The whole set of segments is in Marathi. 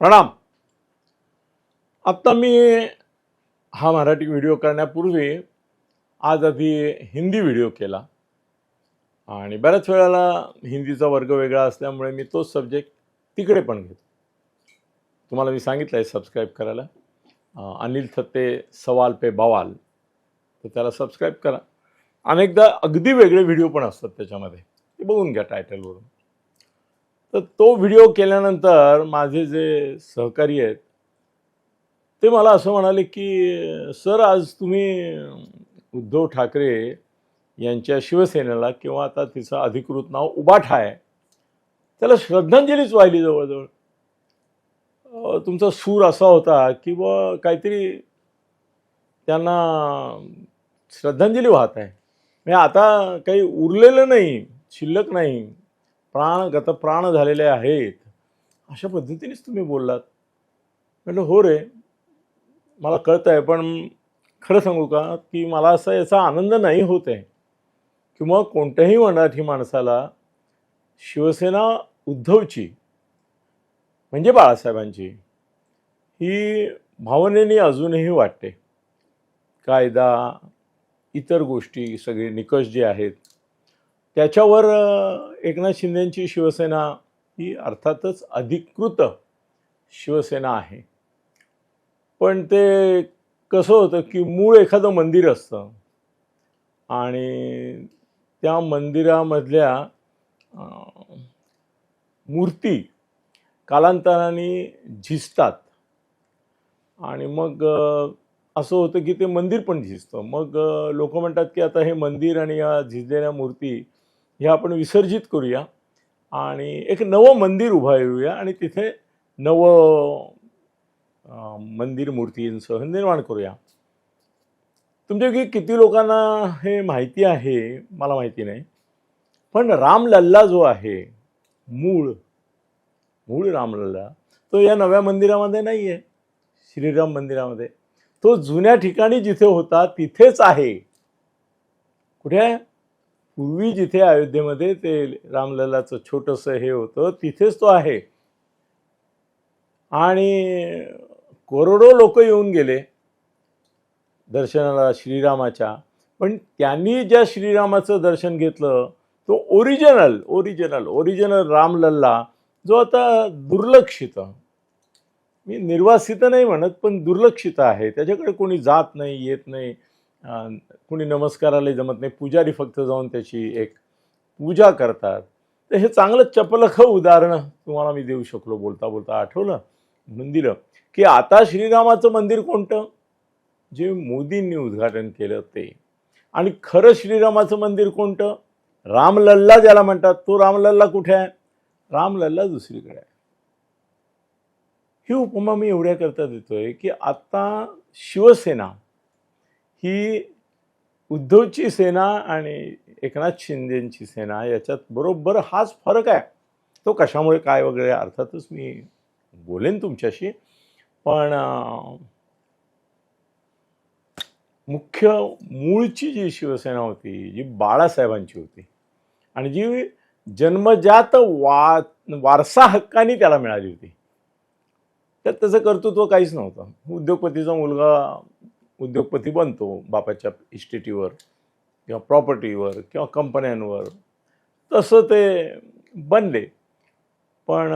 प्रणाम. आत्ता मी हा मराठी व्हिडिओ करण्यापूर्वी आज आधी हिंदी व्हिडिओ केला. आणि बऱ्याच वेळेला हिंदीचा वर्ग वेगळा असल्यामुळे मी तोच सब्जेक्ट तिकडे पण घेतो. तुम्हाला मी सांगितलं आहे सबस्क्राईब करायला अनिल थत्ते सवाल पे बवाल. तर त्याला सबस्क्राईब करा. अनेकदा अगदी वेगळे व्हिडिओ पण असतात त्याच्यामध्ये. ते बघून घ्या टायटलवरून तर तो व्हिडिओ केल्यानंतर माझे जे सहकारी आहेत ते मला असं म्हणाले की सर आज तुम्ही उद्धव ठाकरे यांच्या शिवसेनेला किंवा आता तिचं अधिकृत नाव उबाठा आहे त्याला श्रद्धांजलीच वाहिली जवळजवळ. तुमचा सूर असा होता की व काहीतरी त्यांना श्रद्धांजली वाहत आहे. म्हणजे आता काही उरलेलं नाही शिल्लक नाही. प्राण गतप्राण झालेले आहेत. अशा पद्धतीनेच तुम्ही बोललात. म्हटलं हो रे मला कळतं आहे पण खरं सांगू का की मला असा याचा आनंद नाही होत आहे. किंवा कोणत्याही मराठी माणसाला शिवसेना उद्धवची म्हणजे बाळासाहेबांची ही भावनेने अजूनही वाटते. कायदा इतर गोष्टी सगळे निकष जे आहेत त्याच्यावर एकनाथ शिंदेंची शिवसेना ही अर्थातच अधिकृत शिवसेना आहे. पण ते कसं होतं की मूळ एखादं मंदिर असतं आणि त्या मंदिरामधल्या मूर्ती कालांतराने झिजतात. आणि मग असं होतं की ते मंदिर पण झिजतं. मग लोक म्हणतात की आता हे मंदिर आणि या झिजलेल्या मूर्ती हे आपण विसर्जित करूया. आणि एक नवं मंदिर उभारूया आणि तिथे नवं मंदिर मूर्तींसह निर्माण करूया. तुमच्यापैकी किती लोकांना हे माहिती आहे? मला माहिती नाही. पण रामलल्ला जो आहे मूळ मूळ रामलल्ला तो या नव्या मंदिरामध्ये नाही आहे श्रीराम मंदिरामध्ये. तो जुन्या ठिकाणी जिथे होता तिथेच आहे. कुठे आहे? पूर्वी जिथे अयोध्येमध्ये ते रामलल्लाचं छोटंसं हे होतं तिथेच तो आहे. आणि करोडो लोक येऊन गेले दर्शनाला श्रीरामाच्या. पण त्यांनी ज्या श्रीरामाचं दर्शन घेतलं तो ओरिजिनल ओरिजिनल ओरिजिनल रामलल्ला जो आता दुर्लक्षित. मी निर्वासित नाही म्हणत पण दुर्लक्षित आहे. त्याच्याकडे कोणी जात नाही येत नाही. कुणी नमस्काराला जमत नाही पुजारी फक्त जाऊन त्याची एक पूजा करतात. तर हे चांगलं चपलख उदाहरण तुम्हाला मी देऊ शकलो बोलता बोलता आठवलं मंदिरं की आता श्रीरामाचं मंदिर कोणतं? जे मोदींनी उद्घाटन केलं ते. आणि खरं श्रीरामाचं मंदिर कोणतं? रामलल्ला ज्याला म्हणतात तो रामलल्ला कुठे आहे? रामलल्ला दुसरीकडे आहे. ही उपमा मी एवढ्याकरता देतोय की आता शिवसेना ही उद्धवची सेना आणि एकनाथ शिंदेची सेना याच्यात बरोबर हाच फरक आहे. तो कशामुळे काय वगैरे अर्थातच मी बोलेन तुमच्याशी. पण मुख्य मूळची जी शिवसेना होती जी बाळासाहेबांची होती आणि जी जन्मजात वा वारसा हक्काने त्याला मिळाली होती. त्यात त्याचं कर्तृत्व काहीच नव्हतं. उद्योगपतीचा मुलगा उद्योगपती बनतो बापाच्या इस्टेटीवर किंवा प्रॉपर्टीवर किंवा कंपन्यांवर. तसं ते बनले. पण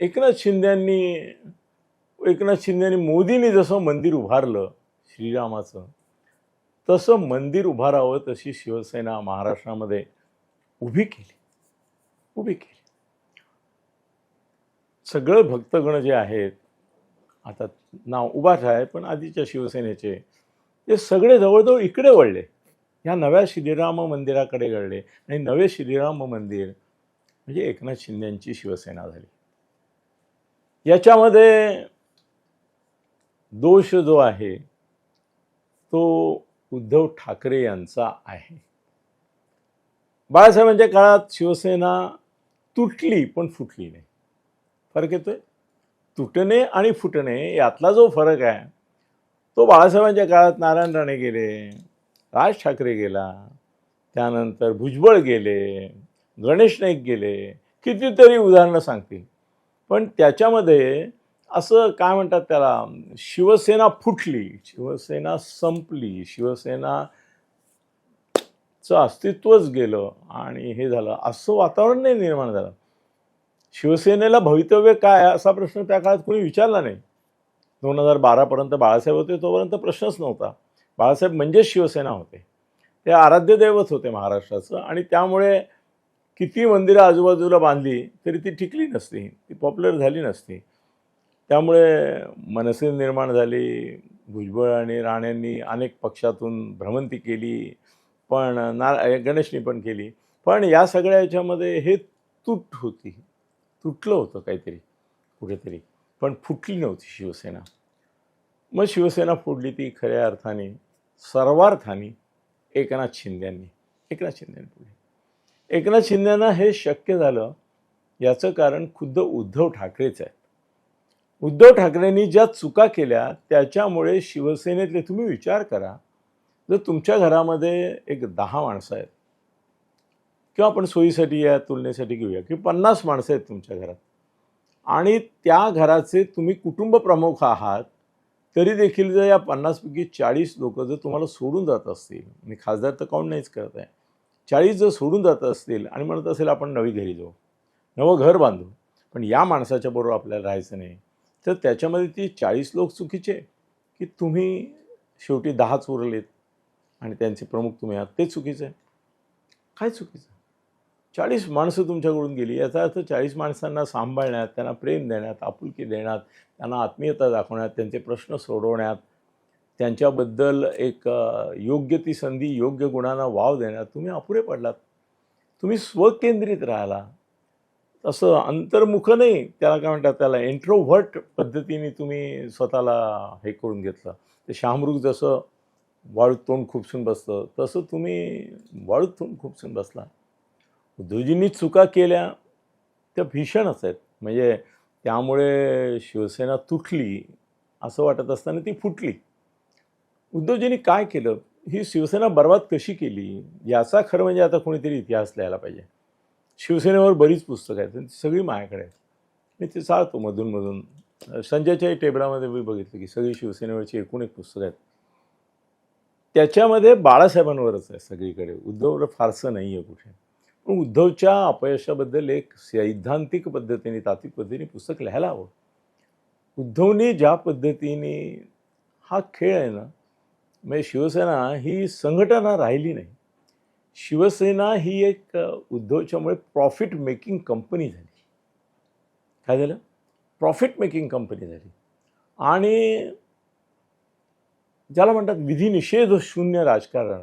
एकनाथ शिंद्यांनी एकनाथ शिंदेनी मोदींनी जसं मंदिर उभारलं श्रीरामाचं तसं मंदिर उभारावं तशी शिवसेना महाराष्ट्रामध्ये उभी केली. उभी केली. सगळं भक्तगण जे आहेत आता नाव उभाच आहे पण आधीच्या शिवसेनेचे. ते सगळे जवळजवळ इकडे वळले. ह्या नव्या श्रीराम मंदिराकडे घडले आणि नवे श्रीराम मंदिर म्हणजे एकनाथ शिंदेची शिवसेना झाली. याच्यामध्ये दोष जो आहे तो उद्धव ठाकरे यांचा आहे. बाळासाहेबांच्या काळात शिवसेना तुटली पण फुटली नाही. फरक येतोय? तुटणे आणि फुटणे यातला जो फरक आहे तो बाळासाहेबांच्या काळात नारायण राणे गेले राज ठाकरे गेला त्यानंतर भुजबळ गेले गणेश नाईक गेले कितीतरी उदाहरणं सांगतील. पण त्याच्यामध्ये असं काय म्हणतात त्याला शिवसेना फुटली शिवसेना संपली शिवसेना चं अस्तित्वच गेलं आणि हे झालं असं वातावरण नाही निर्माण झालं. शिवसेनेला भवितव्य काय असा प्रश्न त्या काळात कोणी विचारला नाही. दोन हजार बारापर्यंत बाळासाहेब होते तोपर्यंत प्रश्नच नव्हता. बाळासाहेब म्हणजेच शिवसेना होते. ते आराध्य दैवत होते महाराष्ट्राचं आणि त्यामुळे किती मंदिरं आजूबाजूला बांधली तरी ती टिकली नसती ती पॉप्युलर झाली नसती. त्यामुळे मनसे निर्माण झाली भुजबळ आणि राण्यांनी अनेक पक्षातून भ्रमंती केली पण ना गणेशनी पण केली. पण या सगळ्या याच्यामध्ये हे तूट होती. तुटलं होतं काहीतरी कुठेतरी. पण फुटली नव्हती शिवसेना. मग शिवसेना फोडली ती खऱ्या अर्थाने सर्वार्थाने एकनाथ शिंद्यांनी एकनाथ शिंद्यांनी फोडली. एकनाथ शिंद्यांना हे शक्य झालं याचं कारण खुद्द उद्धव ठाकरेच आहे उद्धव ठाकरेंनी ज्या चुका केल्या त्याच्यामुळे शिवसेनेतले तुम्ही विचार करा जर तुमच्या घरामध्ये एक दहा माणसं आहेत किंवा आपण सोयीसाठी या तुलनेसाठी घेऊया की पन्नास माणसं आहेत तुमच्या घरात. आणि त्या घराचे तुम्ही कुटुंब प्रमुख आहात तरी देखील जर या पन्नासपैकी चाळीस लोक जर तुम्हाला सोडून जात असतील मी खासदार तर काऊन नाहीच करत आहे चाळीस जर सोडून जात असतील आणि म्हणत असेल आपण नवी घरी जाऊ नवं घर बांधू पण या माणसाच्या बरोबर आपल्याला राहायचं नाही तर त्याच्यामध्ये ती चाळीस लोक चुकीचे की तुम्ही शेवटी दहाच उरलेत आणि त्यांचे प्रमुख तुम्ही आहात ते चुकीचं आहे. काय चुकीचं चाळीस माणसं तुमच्याकडून गेली. याचा अर्थ चाळीस माणसांना सांभाळण्यात त्यांना प्रेम देण्यात आपुलकी देण्यात त्यांना आत्मीयता दाखवण्यात त्यांचे प्रश्न सोडवण्यात त्यांच्याबद्दल एक योग्य ती संधी योग्य गुणांना वाव देण्यात तुम्ही अपुरे पडलात. तुम्ही स्वकेंद्रित राहिला. असं अंतर्मुख नाही त्याला काय म्हणतात त्याला इंट्रोव्हर्ट पद्धतीने तुम्ही स्वतःला हे करून घेतलं. ते शामरुख जसं वाळूत तोंड खुपसून बसतं तसं तुम्ही वाळूत तोंड खुपसून बसला. उद्धवजींनी चुका केल्या त्या भीषणच आहेत. म्हणजे त्यामुळे शिवसेना तुटली असं वाटत असताना ती फुटली. उद्धवजींनी काय केलं? ही शिवसेना बर्बाद कशी केली? याचा खरं म्हणजे आता कोणीतरी इतिहास लिहायला पाहिजे. शिवसेनेवर बरीच पुस्तकं आहेत आणि सगळी माझ्याकडे आहेत. मी ते चालतो मधूनमधून संजयच्याही टेबलामध्ये मी बघितलं की सगळी शिवसेनेवरची एकूण एक पुस्तकं आहेत. त्याच्यामध्ये बाळासाहेबांवरच आहे सगळीकडे. उद्धववर फारसं नाही आहे कुठे. उद्धवच्या अपयशाबद्दल एक सैद्धांतिक पद्धतीने तात्विक पद्धतीने पुस्तक लिहायला हवं. उद्धवने ज्या पद्धतीने हा खेळ आहे ना म्हणजे शिवसेना ही संघटना राहिली नाही. शिवसेना ही एक उद्धवच्यामुळे प्रॉफिट मेकिंग कंपनी झाली. काय झालं? प्रॉफिट मेकिंग कंपनी झाली. आणि ज्याला म्हणतात विधिनिषेध शून्य राजकारण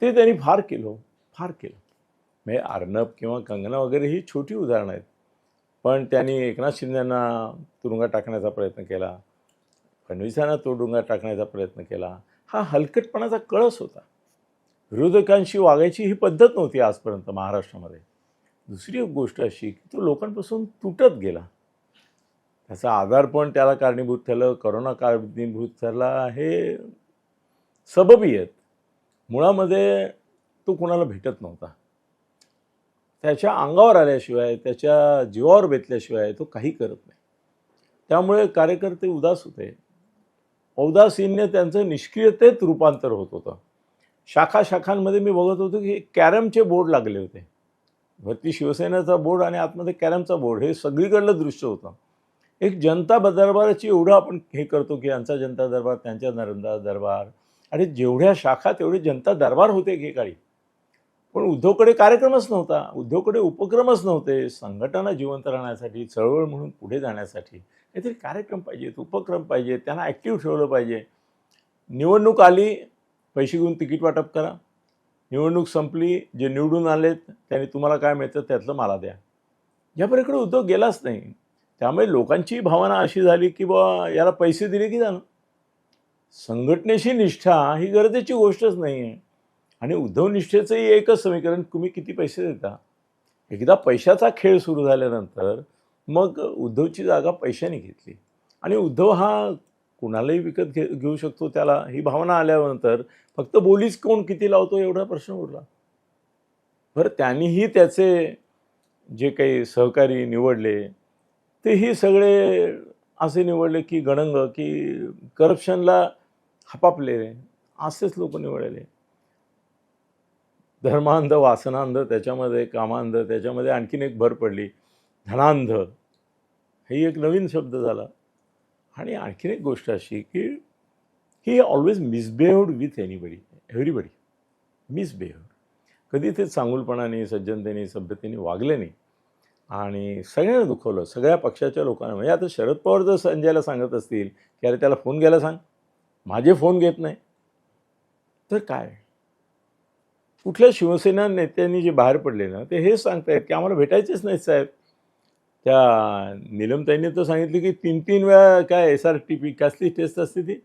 ते त्यांनी फार केलं हो, फार केलं. म्हणजे अर्णब किंवा कंगना वगैरे ही छोटी उदाहरणं आहेत. पण त्यांनी एकनाथ शिंदेंना तुरुंगात टाकण्याचा प्रयत्न केला. फडणवीसांना तुरुंगात टाकण्याचा प्रयत्न केला. हा हलकटपणाचा कळस होता. विरोधकांशी वागायची ही पद्धत नव्हती आजपर्यंत महाराष्ट्रामध्ये. दुसरी एक गोष्ट अशी की तो लोकांपासून तुटत गेला. त्याचा आधार पण त्याला कारणीभूत ठरलं. करोना कारणीभूत ठरला हे सबबी आहेत मुळामध्ये तो कुणाला भेटत नव्हता. त्याच्या अंगावर आल्याशिवाय त्याच्या जीवावर बेतल्याशिवाय तो काही करत नाही. त्यामुळे कार्यकर्ते उदास होते. औदासीन्य त्यांचं निष्क्रियतेत रूपांतर होत होतं. शाखा शाखांमध्ये मी बघत होतो की कॅरमचे बोर्ड लागले होते. भरती शिवसेनेचा बोर्ड आणि आतमध्ये कॅरमचा बोर्ड हे सगळीकडलं दृश्य होतं. एक जनता दरबाराची एवढं आपण हे करतो की यांचा जनता दरबार त्यांच्या नरंदा दरबार. आणि जेवढ्या शाखा तेवढे जनता दरबार होते एकेकाळी. पण उद्धवकडे कार्यक्रमच नव्हता. उद्धवकडे उपक्रमच नव्हते. संघटना जिवंत राहण्यासाठी चळवळ म्हणून पुढे जाण्यासाठी काहीतरी कार्यक्रम पाहिजेत उपक्रम पाहिजे त्यांना ॲक्टिव्ह ठेवलं पाहिजे. निवडणूक आली पैसे घेऊन तिकीट वाटप करा. निवडणूक संपली जे निवडून आलेत त्यांनी तुम्हाला काय मिळतं त्यातलं मला द्या. या पलीकडे उद्धव गेलाच नाही. त्यामुळे लोकांची भावना अशी झाली की बा याला पैसे दिले की जाणं. संघटनेशी निष्ठा ही गरजेची गोष्टच नाही आहे आणि उद्धवनिष्ठेचंही एकच समीकरण तुम्ही किती पैसे देता? एकदा पैशाचा खेळ सुरू झाल्यानंतर मग उद्धवची जागा पैशाने घेतली. आणि उद्धव हा कुणालाही विकत घे घेऊ शकतो त्याला ही भावना आल्यानंतर फक्त बोलीच कोण किती लावतो एवढा प्रश्न उरला. बरं त्यांनीही त्याचे जे काही सहकारी निवडले तेही सगळे असे निवडले की गणंग की करप्शनला हपापले असेच लोक निवडले. धर्मांध वासनांध त्याच्यामध्ये कामांध त्याच्यामध्ये आणखीन एक भर पडली. धनांध. ही एक नवीन शब्द झाला. आणि आणखीन एक गोष्ट अशी की ही always misbehaved with anybody everybody misbehaved कधी ते चांगुलपणाने सज्जनतेने सभ्यतेने वागले नाही. आणि सगळ्यांना दुखवलं. सगळ्या पक्षाच्या लोकांना. म्हणजे आता शरद पवार जर संजयला सांगत असतील की अरे त्याला फोन घ्यायला सांग. माझे फोन घेत नाही. तर काय? कुठल्या शिवसेना नेत्यांनी जे बाहेर पडले ना ते हेच सांगतायत की आम्हाला भेटायचेच नाहीत साहेब. त्या निलमताईंनी तर सांगितलं की तीन तीन वेळा काय एस आर टी पी कसली टेस्ट असते ती?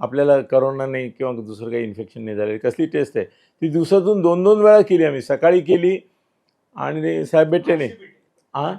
आपल्याला करोना नाही किंवा दुसरं काही इन्फेक्शन नाही झालेलं कसली टेस्ट आहे? ती दिवसातून दोन दोन वेळा केली आम्ही. सकाळी केली आणि साहेब भेटले नाही. हां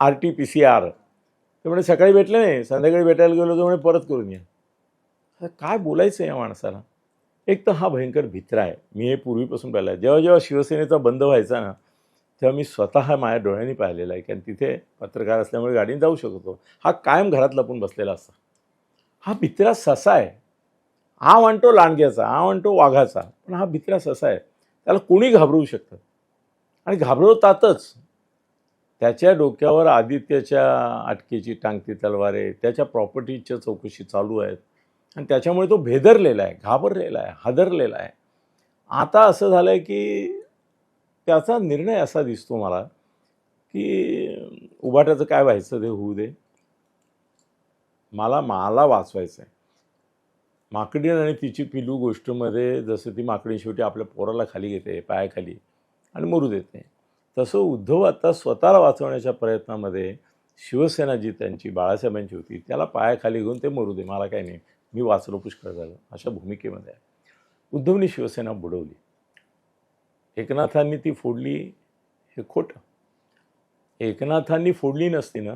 R T P C R ते म्हणे सकाळी भेटले नाही संध्याकाळी भेटायला गेलो तर म्हणे परत करून या. काय बोलायचं या माणसाला? एक तर हा भयंकर भित्रा आहे. मी हे पूर्वीपासून पाहिलं आहे. जेव्हा जेव्हा शिवसेनेचा बंद व्हायचा ना तेव्हा मी स्वतः माझ्या डोळ्यांनी पाहिलेला आहे. कारण तिथे पत्रकार असल्यामुळे गाडीने जाऊ शकतो हा कायम घरात लपून बसलेला असता. हा भित्रा ससा आहे. हा म्हणतो लांडग्याचा हा म्हणतो वाघाचा पण हा भित्रा ससा आहे. त्याला कोणी घाबरवू शकतं? आणि घाबरवतातच. त्याच्या डोक्यावर आदित्याच्या अटकेची टांगती तलवारे त्याच्या प्रॉपर्टीच्या चौकशी चालू आहेत. आणि त्याच्यामुळे तो भेदरलेला आहे घाबरलेला आहे हादरलेला आहे. आता असं झालं आहे की त्याचा निर्णय असा दिसतो मला की उभाट्याचं काय व्हायचं ते होऊ दे. मला मला वाचवायचं आहे माकडी आणि तिची पिलू गोष्टीमध्ये जसं ती माकडी शेवटी आपल्या पोराला खाली घेते पायाखाली आणि मरू देते तसं उद्धव आता स्वतःला वाचवण्याच्या प्रयत्नामध्ये शिवसेना जी त्यांची बाळासाहेबांची होती. त्याला पायाखाली घेऊन ते मरू दे मला काही नाही. मी वाचलो पुष्कळ झालं. अशा भूमिकेमध्ये आहे. उद्धवनी शिवसेना बुडवली. एकनाथांनी ती फोडली हे खोटं. एकनाथांनी फोडली नसती ना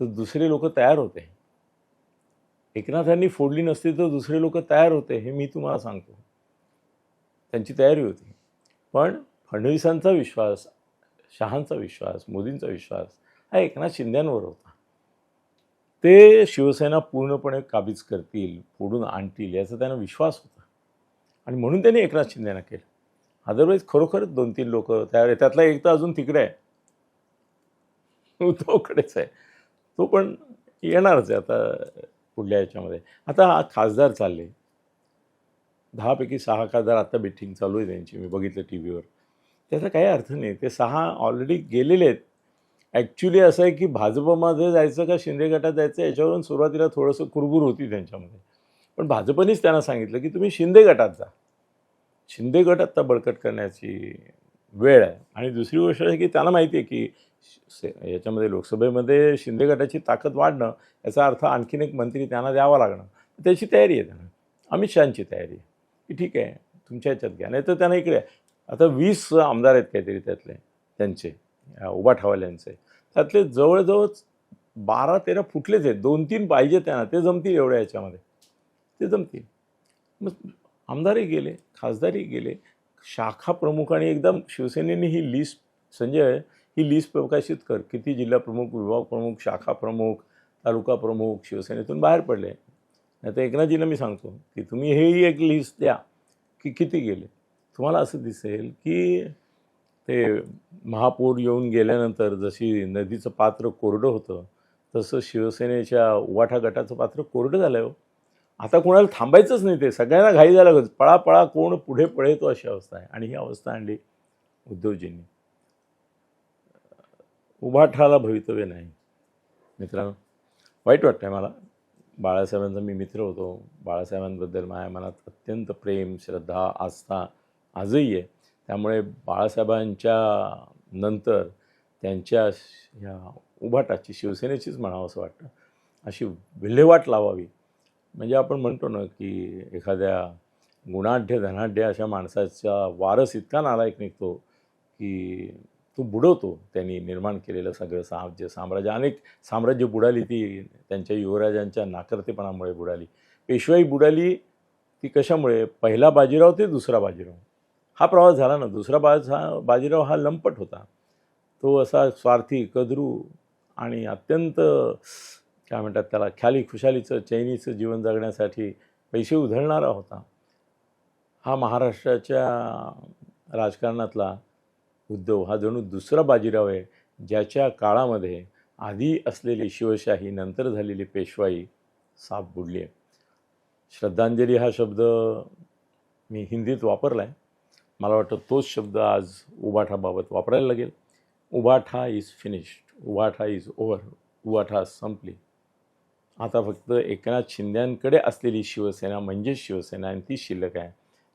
तर दुसरे लोक तयार होते. एकनाथांनी फोडली नसती तर दुसरे लोक तयार होते हे मी तुम्हाला सांगतो. त्यांची तयारी होती. पण फडणवीसांचा विश्वास शहांचा विश्वास मोदींचा विश्वास हा एकनाथ शिंद्यांवर होता. ते शिवसेना पूर्णपणे काबीज करतील फोडून आणतील याचा त्यांना विश्वास होता. आणि म्हणून त्यांनी एकनाथ शिंदेना केलं. अदरवाईज खरोखरच दोन तीन लोक तयार त्यातला एक तर अजून तिकडे आहे. उद्धवकडेच आहे. तो पण येणारच आहे आता पुढल्या याच्यामध्ये. आता हा खासदार चालले. दहापैकी सहा खासदार आत्ता बिटिंग चालू आहे त्यांची. मी बघितलं टी व्हीवर त्याचा काही अर्थ नाही. ते सहा ऑलरेडी गेलेले आहेत. ॲक्च्युली असं आहे की भाजपमध्ये जायचं का शिंदे गटात जायचं याच्यावरून सुरुवातीला थोडंसं कुरबुर होती त्यांच्यामध्ये. पण भाजपनेच त्यांना सांगितलं की तुम्ही शिंदे गटात जा. शिंदे गट आत्ता बळकट करण्याची वेळ आहे. आणि दुसरी गोष्ट आहे की त्यांना माहिती आहे की से- याच्यामध्ये लोकसभेमध्ये शिंदे गटाची ताकद वाढणं याचा अर्थ आणखीन एक मंत्री त्यांना द्यावा लागणं. त्याची तयारी आहे त्यांना. अमित शहाची तयारी आहे. की ठीक आहे तुमच्या ह्याच्यात घ्या. नाही तर त्यांना इकडे आता वीस आमदार आहेत काहीतरी त्यातले त्यांचे. उभा या यांचे. त्यातले जवळजवळ बारा तेरा फुटलेच आहेत. दोन तीन पाहिजे त्यांना. ते जमतील एवढ्या याच्यामध्ये. ते जमतील. मग आमदारही गेले खासदारही गेले. शाखा प्रमुख आणि एकदम शिवसेनेने ही लिस्ट संजय ही लिस्ट प्रकाशित कर. किती जिल्हा प्रमुख विभाग प्रमुख शाखा प्रमुख तालुका प्रमुख शिवसेनेतून बाहेर पडले. नाही तर एकनाथजीला मी सांगतो की तुम्ही हेही एक लिस्ट द्या की किती गेले. तुम्हाला असं दिसेल की ते महापूर येऊन गेल्यानंतर जशी नदीचं पात्र कोरडं होतं तसं शिवसेनेच्या उवाठा गटाचं पात्र कोरडं झालं हो. आता कोणाला थांबायचंच नाही ते. सगळ्यांना घाई झालं पळा पळा कोण पुढे पळेतो अशी अवस्था आहे. आणि ही अवस्था आणली उद्धवजींनी. उभाठाला भवितव्य नाही. मित्रांनो वाईट वाटतं आहे मला. बाळासाहेबांचा मी मित्र होतो. बाळासाहेबांबद्दल माझ्या मनात अत्यंत प्रेम श्रद्धा आस्था आजही आहे. त्यामुळे बाळासाहेबांच्या नंतर त्यांच्या ह्या उभाटाची शिवसेनेचीच म्हणावं असं वाटतं. अशी विल्हेवाट लावावी. म्हणजे आपण म्हणतो ना की एखाद्या गुणाढ्य धनाढ्य अशा माणसाचा वारस इतका नालायक निघतो की तो बुडवतो त्यांनी निर्माण केलेलं सगळं साम्राज्य. साम्राज्य अनेक साम्राज्य बुडाली ती त्यांच्या युवराजांच्या नाकर्तेपणामुळे बुडाली. पेशवाई बुडाली ती कशामुळे? पहिला बाजीराव ते दुसरा बाजीराव? हा प्रवास झाला ना. दुसरा बाज हा बाजीराव हा लंपट होता. तो असा स्वार्थी कदरू आणि अत्यंत काय म्हणतात त्याला ख्याली खुशालीचं चैनीचं जीवन जगण्यासाठी पैसे उधळणारा होता. हा महाराष्ट्राच्या राजकारणातला उद्धव हा जणू दुसरा बाजीराव आहे ज्याच्या काळामध्ये आधी असलेली शिवशाही नंतर झालेली पेशवाई साप बुडली आहे. श्रद्धांजली हा शब्द मी हिंदीत वापरला आहे मला वाटतं तोच शब्द आज उबाठाबाबत वापरायला लागेल. Ubatha is finished Ubatha is over Ubatha संपली. आता फक्त एकनाथ शिंद्यांकडे असलेली शिवसेना म्हणजेच शिवसेना आणि ती शिल्लक आहे.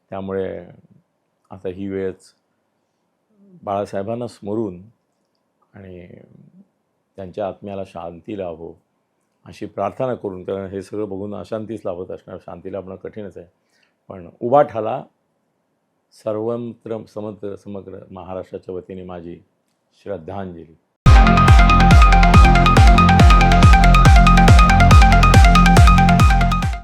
त्यामुळे आता ही वेळच बाळासाहेबांना स्मरून आणि त्यांच्या आत्म्याला शांती लाभो अशी प्रार्थना करून कारण हे सगळं बघून अशांतीच लाभत असणार. शांती लाभणं कठीणच आहे. पण उबाठाला सर्वत्र समग्र समग्र महाराष्ट्राच्या वतीने माझी श्रद्धांजली.